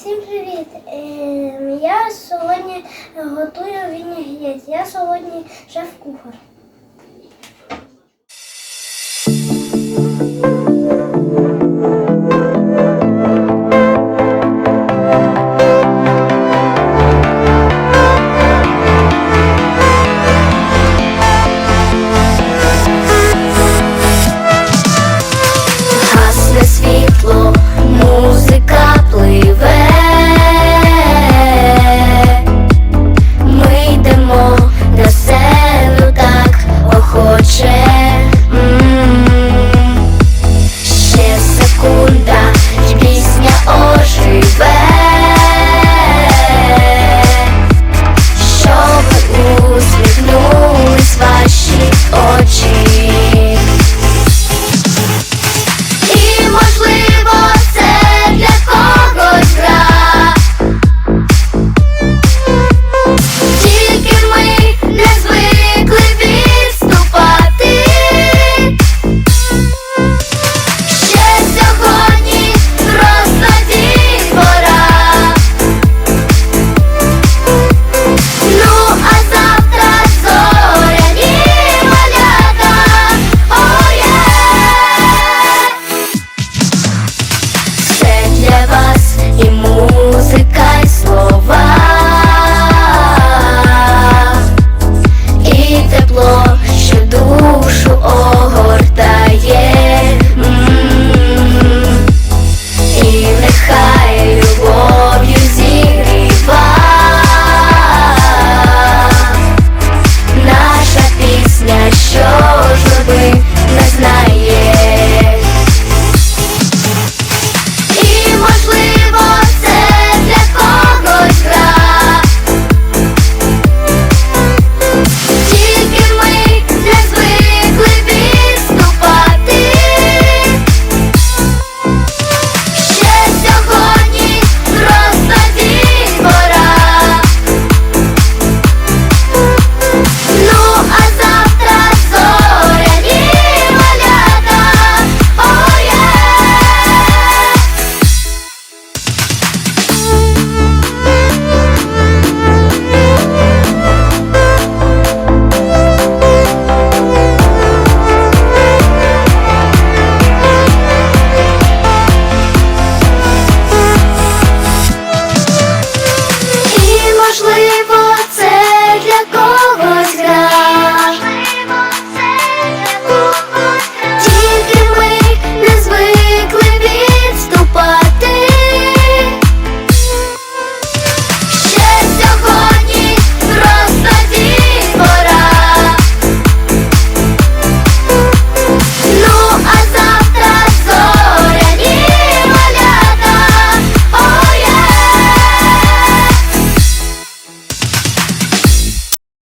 Всім привіт! Ем, я сьогодні готую вінігрет. Я сьогодні шеф-кухар.